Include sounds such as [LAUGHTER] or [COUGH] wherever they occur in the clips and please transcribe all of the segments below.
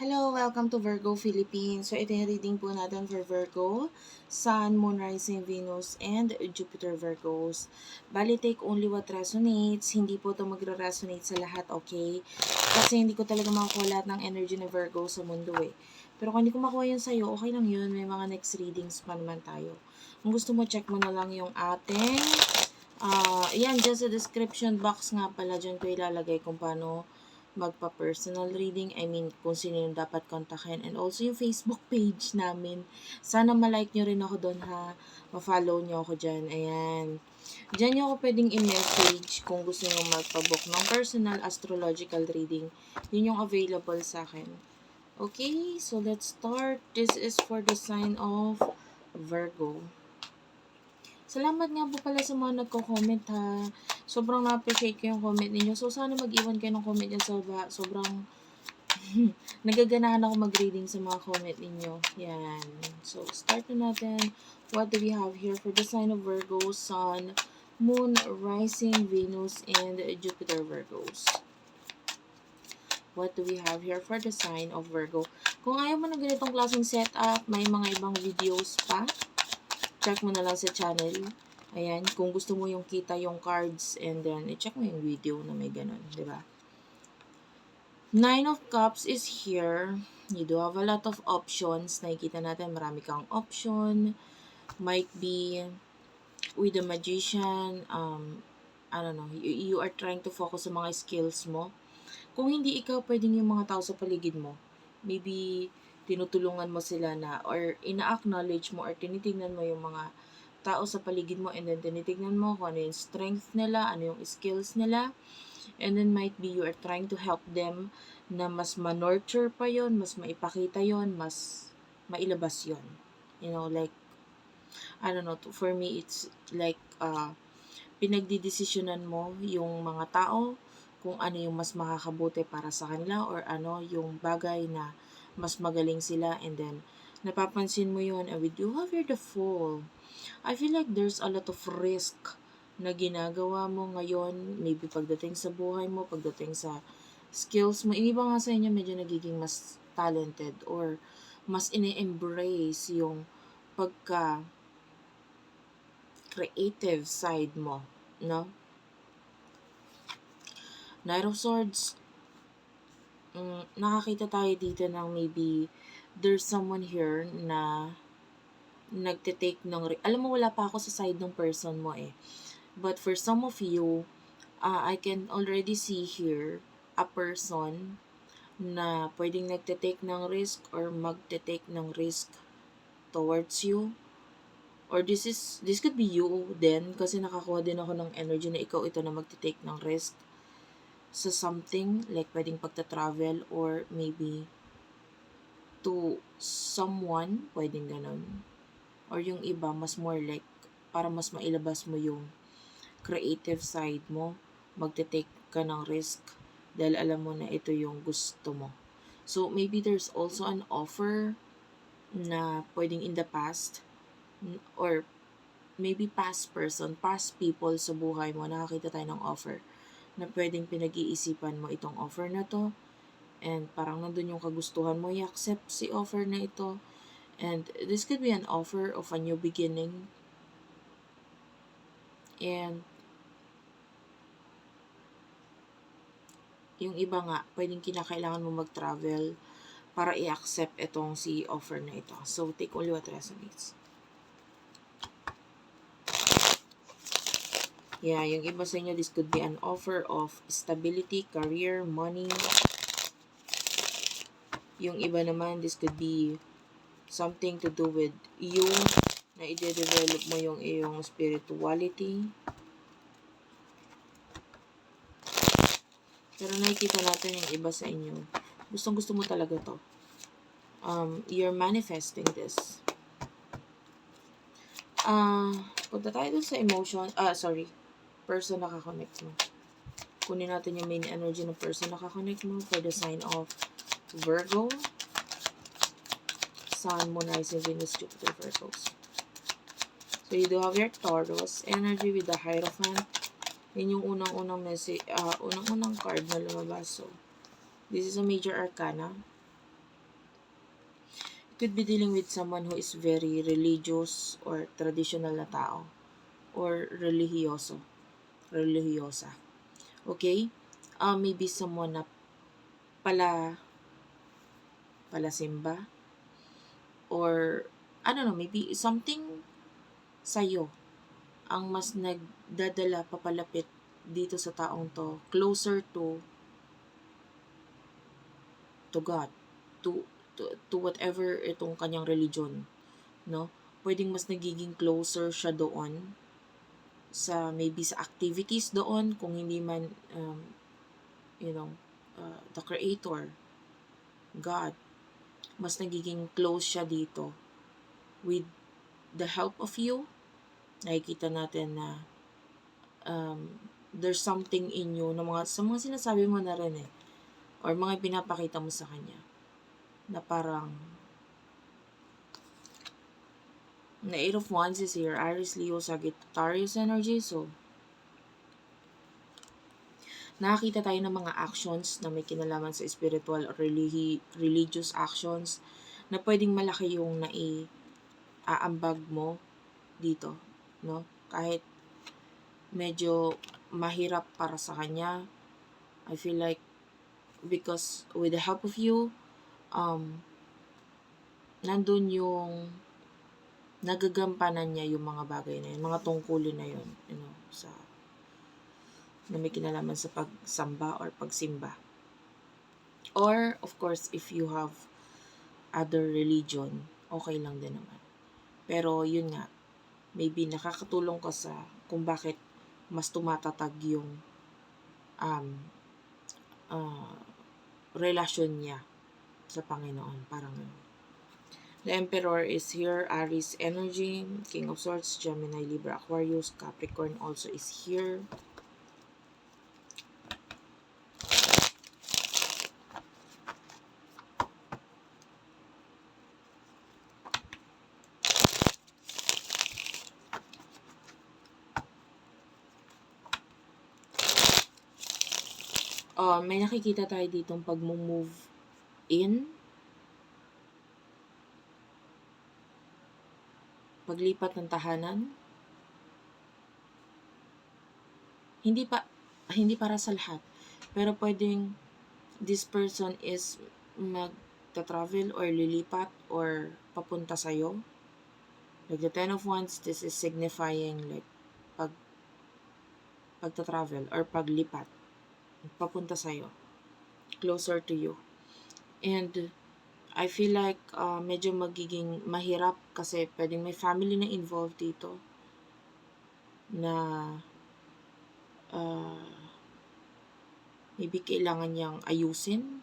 Hello, welcome to Virgo Philippines. So, ito yung reading po natin for Virgo, Sun, Moon, Rising, Venus, and Jupiter Virgos. Bali, take only what resonates. Hindi po ito magre-resonate sa lahat, okay? Kasi hindi ko talaga makukuha lahat ng energy ng Virgo sa mundo eh. Pero kung hindi ko makuha yun sa'yo, okay lang yun. May mga next readings pa naman tayo. Kung gusto mo, check mo na lang yung ating... Uh, yan, just sa description box nga pala, dyan ko ilalagay kung paano magpa-personal reading. I mean, kung sino yung dapat kontakin. And also yung Facebook page namin. Sana ma-like nyo rin ako doon ha. Ma-follow nyo ako dyan. Ayan. Diyan nyo ako pwedeng i-message kung gusto nyo magpa-book ng personal astrological reading. Yun yung available sa akin. Okay, so let's start. This is for the sign of Virgo. Salamat nga po pala sa mga nagko-comment ha. Sobrang na-appreciate ko yung comment ninyo. So, sana mag-iwan kayo ng comment yan sa baba. Sobrang [LAUGHS] nagaganahan ako mag-reading sa mga comment ninyo. Yan. So, start na natin. What do we have here for the sign of Virgo, Sun, Moon, Rising, Venus, and Jupiter Virgos? What do we have here for the sign of Virgo? Kung ayaw mo ng ganitong klaseng setup, may mga ibang videos pa check mo na lang sa channel. Ayan, kung gusto mo yung kita yung cards and then i-check mo yung video na may ganun, di ba? Nine of Cups is here. You do have a lot of options. Nakikita natin, marami kang option. Might be with the magician, um, I don't know, you, you are trying to focus sa mga skills mo. Kung hindi ikaw, pwedeng yung mga tao sa paligid mo. Maybe, tinutulungan mo sila na or ina-acknowledge mo or tinitingnan mo yung mga tao sa paligid mo and then tinitingnan mo kung ano yung strength nila, ano yung skills nila. And then might be you are trying to help them na mas ma-nurture pa yon mas maipakita yon mas mailabas yon You know, like, I don't know, for me, it's like, uh, pinagdidesisyonan mo yung mga tao kung ano yung mas makakabuti para sa kanila or ano yung bagay na mas magaling sila and then napapansin mo yun and with you your the fall I feel like there's a lot of risk na ginagawa mo ngayon maybe pagdating sa buhay mo pagdating sa skills mo. Iba nga sa inyo medyo nagiging mas talented or mas ine-embrace yung pagka creative side mo no? Knight of Swords um, nakakita tayo dito ng maybe there's someone here na nagte-take ng... Alam mo, wala pa ako sa side ng person mo eh. But for some of you, uh, I can already see here a person na pwedeng nagte-take ng risk or magte-take ng risk towards you. Or this is, this could be you then kasi nakakuha din ako ng energy na ikaw ito na magte-take ng risk sa something, like pwedeng pagta-travel or maybe to someone, pwedeng ganun. Or yung iba, mas more like, para mas mailabas mo yung creative side mo, magte-take ka ng risk dahil alam mo na ito yung gusto mo. So, maybe there's also an offer na pwedeng in the past or maybe past person, past people sa buhay mo, nakakita tayo ng offer na pwedeng pinag-iisipan mo itong offer na to. And parang nandun yung kagustuhan mo, i-accept si offer na ito. And this could be an offer of a new beginning. And yung iba nga, pwedeng kinakailangan mo mag-travel para i-accept itong si offer na ito. So, take only what resonates. Yeah, yung iba sa inyo, this could be an offer of stability, career, money. Yung iba naman, this could be something to do with you, na i-develop mo yung iyong spirituality. Pero nakikita natin yung iba sa inyo. Gustong gusto mo talaga to. Um, you're manifesting this. Ah, uh, punta tayo dun sa emotion. Ah, sorry person nakakonect mo. Kunin natin yung main energy ng person nakakonect mo for the sign of Virgo, Sun, Moon, Rising, Venus, Jupiter, Virgos. So, you do have your Taurus energy with the Hierophant. Yan yung unang-unang message, uh, unang-unang card na lumabas. So, this is a major arcana. could be dealing with someone who is very religious or traditional na tao or religyoso, religyosa. Okay? Uh, maybe someone na pala pala simba or I don't know, maybe something sa'yo ang mas nagdadala papalapit dito sa taong to closer to to God to to, to whatever itong kanyang religion no pwedeng mas nagiging closer siya doon sa maybe sa activities doon kung hindi man um, you know uh, the creator God. Mas nagiging close siya dito with the help of you. Nakikita natin na um, there's something in you na mga, sa mga sinasabi mo na rin eh or mga pinapakita mo sa kanya na parang na Eight of Wands is here, Aries, Leo, Sagittarius energy. So, nakakita tayo ng mga actions na may kinalaman sa spiritual or religi- religious actions na pwedeng malaki yung nai aambag mo dito, no? Kahit medyo mahirap para sa kanya, I feel like because with the help of you, um, nandun yung nagagampanan niya yung mga bagay na yun, mga tungkulin na yun, you know, sa na may kinalaman sa pagsamba or pagsimba. Or, of course, if you have other religion, okay lang din naman. Pero, yun nga, maybe nakakatulong ka sa kung bakit mas tumatatag yung um, uh, relasyon niya sa Panginoon. Parang The Emperor is here, Aries energy, King of Swords, Gemini, Libra, Aquarius, Capricorn also is here. Uh, may nakikita tayo ditong pag-move in paglipat ng tahanan, hindi pa hindi para sa lahat. Pero pwedeng this person is magta-travel or lilipat or papunta sa'yo. Like the Ten of Wands, this is signifying like pag pagta-travel or paglipat papunta sa'yo. Closer to you. And I feel like uh, medyo magiging mahirap kasi pwedeng may family na involved dito na uh, maybe kailangan niyang ayusin.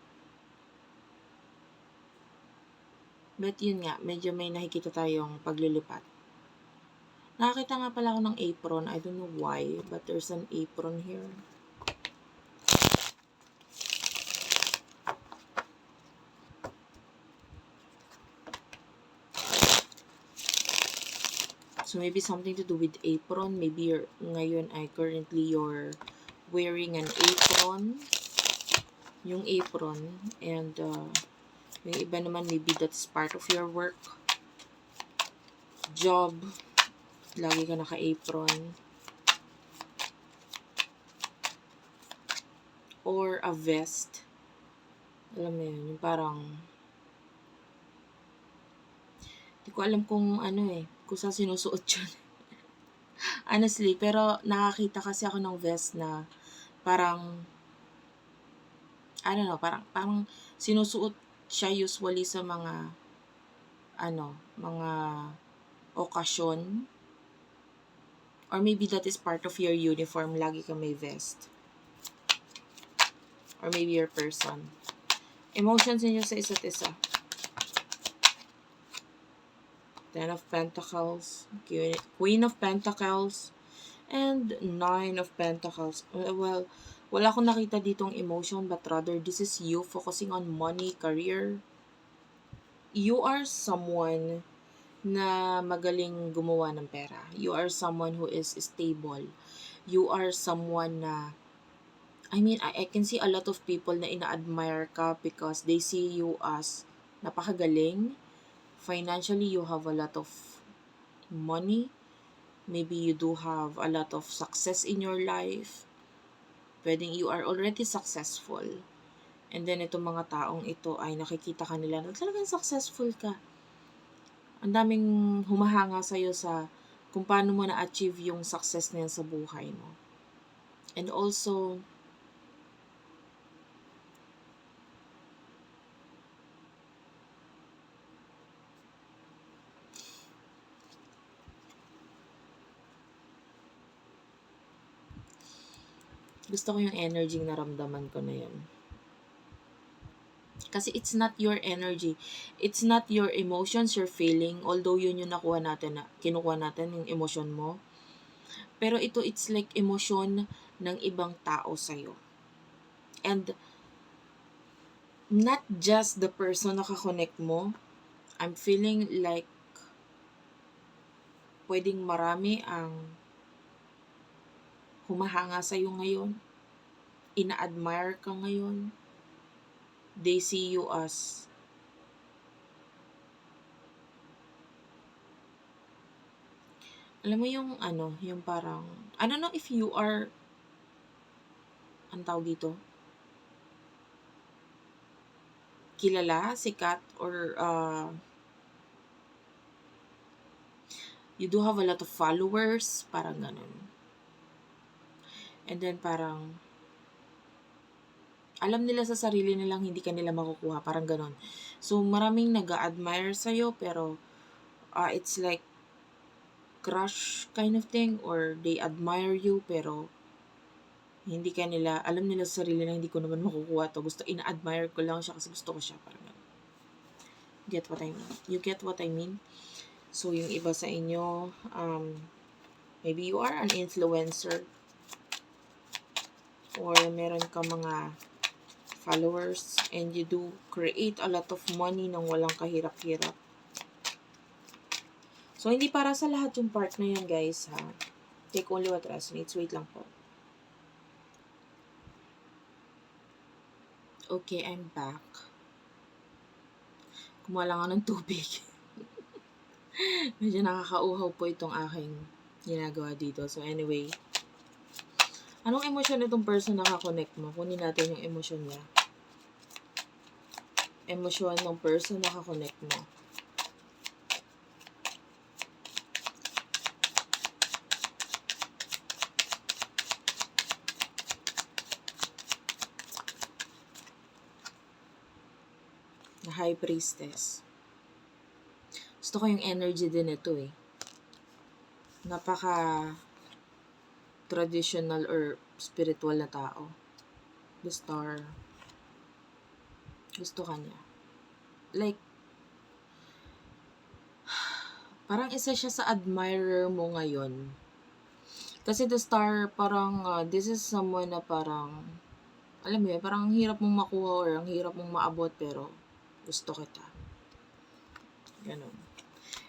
But yun nga, medyo may nakikita tayong paglilipat. Nakakita nga pala ako ng apron. I don't know why, but there's an apron here. Maybe something to do with apron. Maybe you're, ngayon ay currently you're wearing an apron. Yung apron. And, uh, yung iba naman, maybe that's part of your work. Job. Lagi ka naka-apron. Or a vest. Alam mo yun, yung parang hindi ko alam kung ano eh, kung saan sinusuot yun. [LAUGHS] Honestly, pero nakakita kasi ako ng vest na parang, I don't know, parang, parang sinusuot siya usually sa mga, ano, mga okasyon. Or maybe that is part of your uniform, lagi ka may vest. Or maybe your person. Emotions niyo sa isa't isa. Ten of Pentacles, Queen of Pentacles, and Nine of Pentacles. Well, wala akong nakita ditong emotion, but rather this is you focusing on money, career. You are someone na magaling gumawa ng pera. You are someone who is stable. You are someone na I mean, I, I can see a lot of people na ina-admire ka because they see you as napakagaling, financially you have a lot of money. Maybe you do have a lot of success in your life. Pwedeng you are already successful. And then itong mga taong ito ay nakikita kanila na talagang successful ka. Ang daming humahanga sa'yo sa kung paano mo na-achieve yung success na yan sa buhay mo. And also, gusto ko yung energy naramdaman ko na yun. Kasi it's not your energy. It's not your emotions, your feeling. Although yun yung nakuha natin, na, kinukuha natin yung emotion mo. Pero ito, it's like emotion ng ibang tao sa'yo. And not just the person na kakonect mo. I'm feeling like pwedeng marami ang humahanga sa'yo ngayon. Ina-admire ka ngayon. They see you as alam mo yung ano, yung parang, I don't know if you are, ang tawag dito, kilala, sikat, or uh, you do have a lot of followers, parang ganun. And then parang, alam nila sa sarili nilang hindi ka nila makukuha, parang ganun. So, maraming nag-admire sa'yo, pero uh, it's like crush kind of thing, or they admire you, pero hindi ka nila, alam nila sa sarili na hindi ko naman makukuha to. Gusto, ina-admire ko lang siya kasi gusto ko siya, parang ganun. Get what I mean? You get what I mean? So, yung iba sa inyo, um, maybe you are an influencer, or meron ka mga followers and you do create a lot of money nang walang kahirap-hirap. So, hindi para sa lahat yung part na yan, guys, ha? Take only what resonates. Wait lang po. Okay, I'm back. Kumuha lang ng tubig. [LAUGHS] Medyo nakakauhaw po itong aking ginagawa dito. So, anyway, Anong emosyon nitong person na kakonect mo? Kunin natin yung emosyon niya. Emosyon ng person na kakonect mo. Na High Priestess. Gusto ko yung energy din ito eh. Napaka traditional or spiritual na tao. The star. Gusto ka niya. Like, parang isa siya sa admirer mo ngayon. Kasi the star, parang, uh, this is someone na parang, alam mo yun, parang ang hirap mong makuha or ang hirap mong maabot, pero gusto kita. Ganun.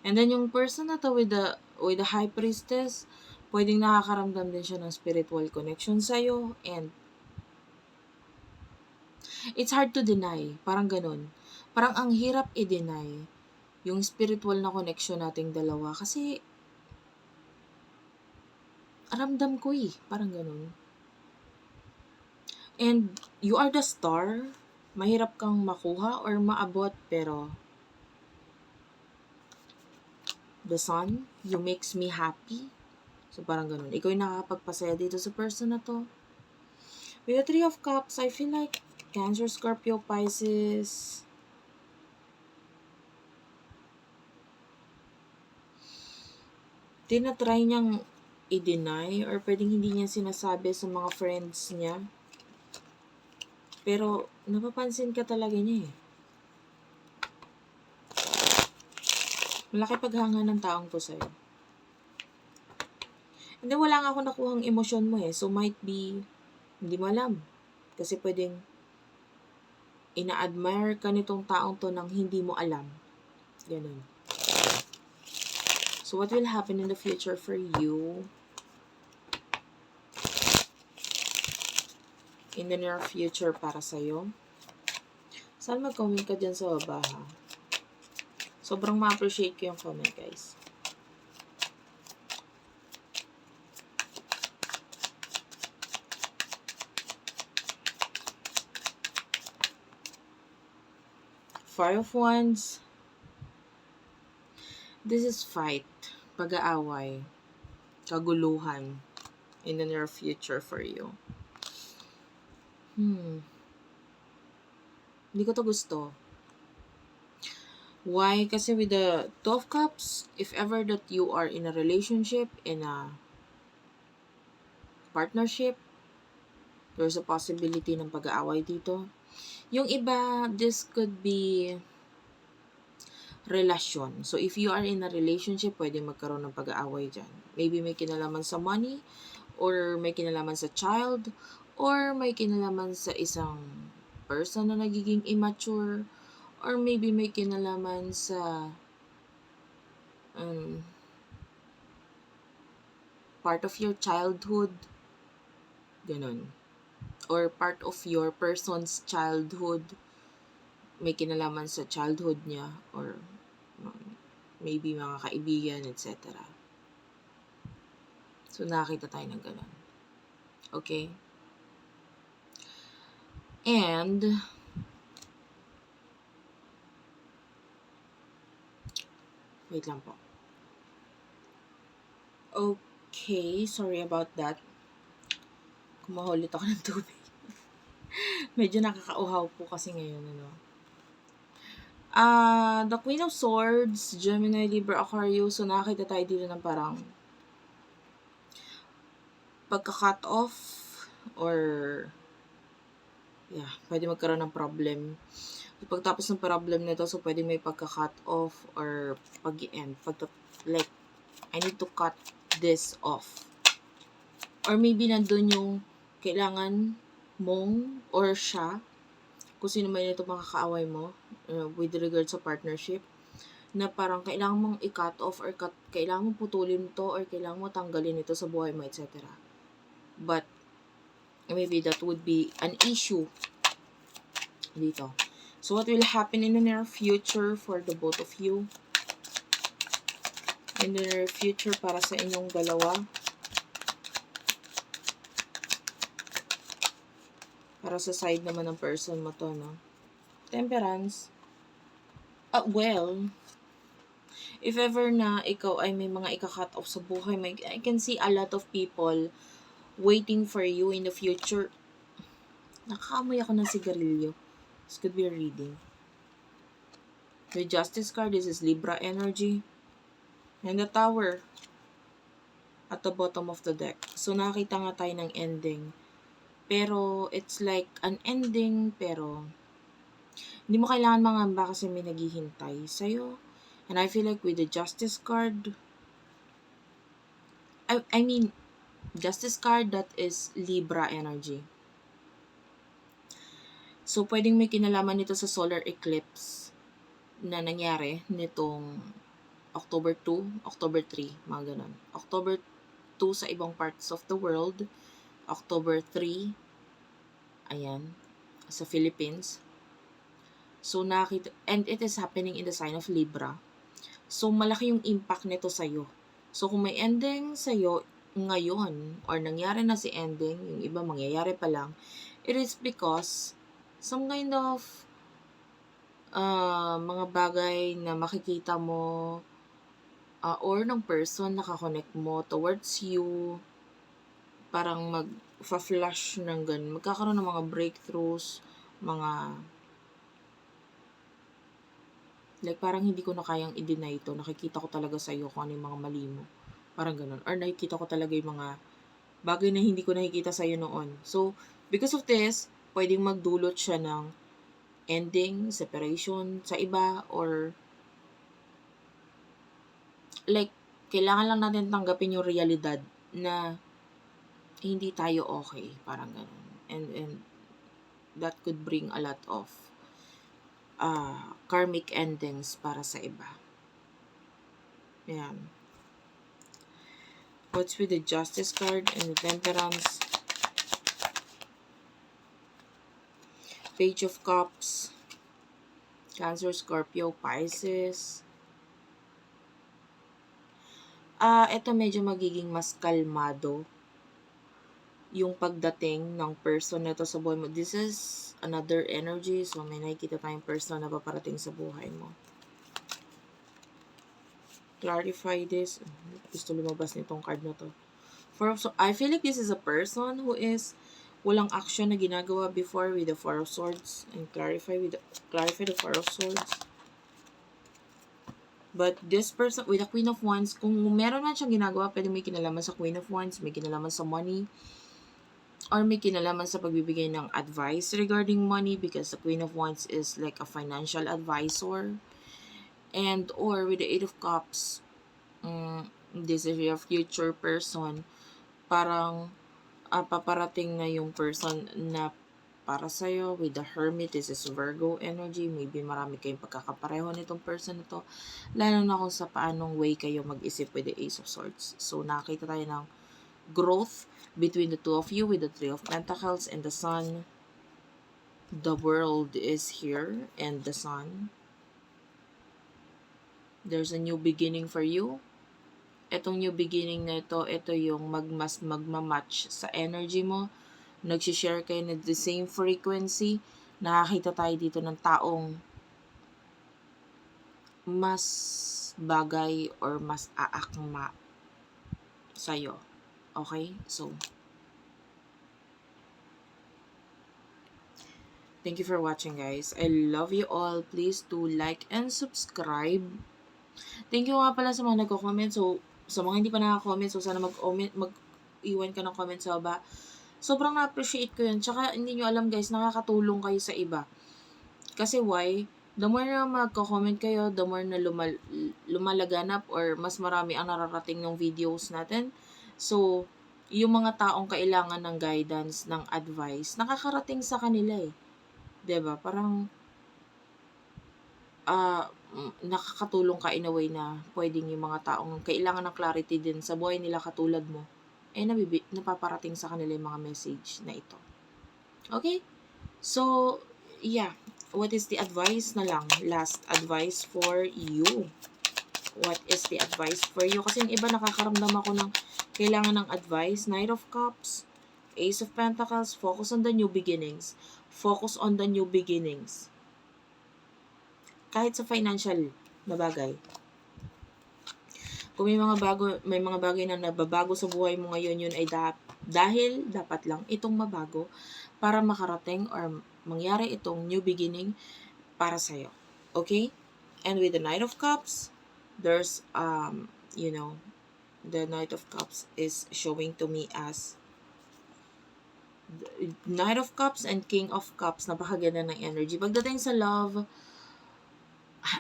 And then yung person na to with the, with the high priestess, pwedeng nakakaramdam din siya ng spiritual connection sa'yo and it's hard to deny. Parang ganun. Parang ang hirap i-deny yung spiritual na connection nating dalawa kasi ramdam ko eh. Parang ganun. And you are the star. Mahirap kang makuha or maabot pero the sun, you makes me happy. So, parang ganun. Ikaw yung nakakapagpasaya dito sa person na to. With the Three of Cups, I feel like Cancer, Scorpio, Pisces. Tinatry niyang i-deny or pwedeng hindi niya sinasabi sa mga friends niya. Pero, napapansin ka talaga niya eh. Malaki paghanga ng taong to sa'yo. Then, wala nga ako nakuhang emosyon mo eh. So, might be, hindi mo alam. Kasi pwedeng, ina-admire ka nitong taong to nang hindi mo alam. Ganun. So, what will happen in the future for you? In the near future para sa'yo? Saan mag-comment ka dyan sa baba ha? Sobrang ma-appreciate ko yung comment, guys. Five of Wands. This is fight, pag-aaway, kaguluhan in the near future for you. Hmm. Hindi ko to gusto. Why? Kasi with the Two of Cups, if ever that you are in a relationship, in a partnership, there's a possibility ng pag-aaway dito. Yung iba, this could be relasyon. So, if you are in a relationship, pwede magkaroon ng pag-aaway dyan. Maybe may kinalaman sa money, or may kinalaman sa child, or may kinalaman sa isang person na nagiging immature, or maybe may kinalaman sa um, part of your childhood. Ganon. Or part of your person's childhood. May kinalaman sa childhood niya, or um, maybe mga kaibigan, etc. So, nakita tayo ng ganon. Okay? And, wait lang po. Okay, sorry about that. Kumuha ulit ako ng tubig. [LAUGHS] Medyo nakakauhaw po kasi ngayon, ano. Ah, uh, the Queen of Swords, Gemini, Libra, Aquarius. So, nakakita tayo dito ng parang pagka-cut off or yeah, pwede magkaroon ng problem. So, pagtapos ng problem nito, so pwede may pagka-cut off or pag-end. Pag like, I need to cut this off. Or maybe nandun yung kailangan mong or siya, kung sino man ito makakaaway mo uh, with regard sa partnership, na parang kailangan mong i-cut off or cut, kailangan mong putulin to or kailangan mo tanggalin ito sa buhay mo, etc. But, maybe that would be an issue dito. So, what will happen in the near future for the both of you? In the near future para sa inyong dalawa? Para sa side naman ng person mo to, no? Temperance. Uh, well, if ever na ikaw ay may mga ika-cut off sa buhay, may, I can see a lot of people waiting for you in the future. Nakakamoy ako ng sigarilyo. This could be a reading. The Justice card, this is Libra energy. And the Tower at the bottom of the deck. So, nakita nga tayo ng ending. Pero, it's like an ending, pero hindi mo kailangan mangamba kasi may naghihintay sa'yo. And I feel like with the Justice card, I, I mean, Justice card, that is Libra energy. So, pwedeng may kinalaman nito sa solar eclipse na nangyari nitong October 2, October 3, mga ganun. October 2 sa ibang parts of the world, October 3, ayan, sa Philippines. So, nakita, and it is happening in the sign of Libra. So, malaki yung impact nito sa'yo. So, kung may ending sa'yo ngayon, or nangyari na si ending, yung iba mangyayari pa lang, it is because some kind of uh, mga bagay na makikita mo uh, or ng person na kakonect mo towards you, parang mag-flash ng ganun. Magkakaroon ng mga breakthroughs, mga like parang hindi ko na kayang i-deny ito. Nakikita ko talaga sa iyo kung ano yung mga mali mo. Parang ganun. Or nakikita ko talaga yung mga bagay na hindi ko nakikita sa iyo noon. So, because of this, pwedeng magdulot siya ng ending, separation sa iba, or like, kailangan lang natin tanggapin yung realidad na hindi tayo okay. Parang ganun. And, and that could bring a lot of uh, karmic endings para sa iba. Yan. What's with the Justice card and the Temperance? Page of Cups, Cancer, Scorpio, Pisces, Ah, eto medyo magiging mas kalmado yung pagdating ng person na to sa buhay mo. This is another energy. So, may nakikita tayong person na paparating sa buhay mo. Clarify this. Gusto lumabas nitong card na to. For, so, I feel like this is a person who is walang action na ginagawa before with the Four of Swords. And clarify with the, clarify the Four of Swords. But this person, with the Queen of Wands, kung meron man siyang ginagawa, pwede may kinalaman sa Queen of Wands, may kinalaman sa money, or may kinalaman sa pagbibigay ng advice regarding money because the Queen of Wands is like a financial advisor. And, or with the Eight of Cups, um, this is your future person, parang ah, paparating na yung person na para sa'yo with the Hermit, this is Virgo energy, maybe marami kayong pagkakapareho nitong person na to, lalo na kung sa paanong way kayo mag-isip with the Ace of Swords. So, nakita tayo ng growth between the two of you with the Three of Pentacles and the Sun. The world is here and the Sun. There's a new beginning for you. Etong new beginning na ito, ito yung magmas magmamatch sa energy mo. Nagsishare kayo na the same frequency. Nakakita tayo dito ng taong mas bagay or mas aakma sa'yo. Okay? So, thank you for watching guys. I love you all. Please do like and subscribe. Thank you nga pala sa mga nagko-comment. So, sa mga hindi pa nakaka-comment, so sana mag-comment, mag-iwan ka ng comment sa baba. Sobrang na-appreciate ko yun. Tsaka, hindi nyo alam guys, nakakatulong kayo sa iba. Kasi why? The more na magko-comment kayo, the more na lumal lumalaganap or mas marami ang nararating ng videos natin. So, yung mga taong kailangan ng guidance, ng advice, nakakarating sa kanila eh. ba Parang, ah, mm, nakakatulong ka in a way na pwedeng yung mga taong kailangan ng clarity din sa buhay nila katulad mo, eh nabibi napaparating sa kanila yung mga message na ito. Okay? So, yeah. What is the advice na lang? Last advice for you. What is the advice for you? Kasi yung iba nakakaramdam ako ng kailangan ng advice. Knight of Cups, Ace of Pentacles, focus on the new beginnings. Focus on the new beginnings. Kahit sa financial na bagay. Kung may mga bago, may mga bagay na nababago sa buhay mo ngayon, yun ay da- dahil dapat lang itong mabago para makarating or mangyari itong new beginning para sa'yo. Okay? And with the Knight of Cups, there's, um, you know, the Knight of Cups is showing to me as Knight of Cups and King of Cups. Napakaganda ng energy. Pagdating sa love,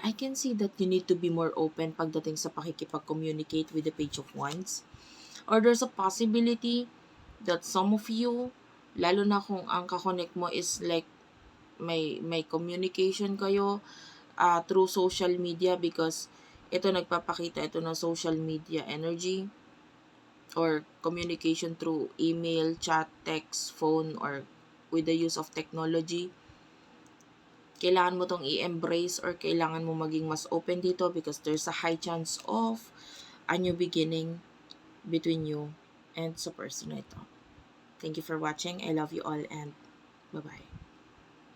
I can see that you need to be more open pagdating sa pakikipag-communicate with the Page of Wands. Or there's a possibility that some of you, lalo na kung ang kakonect mo is like may may communication kayo uh, through social media because ito nagpapakita ito ng social media energy or communication through email, chat, text, phone or with the use of technology. Kailangan mo tong i-embrace or kailangan mo maging mas open dito because there's a high chance of a new beginning between you and sa person na ito. Thank you for watching. I love you all and bye-bye.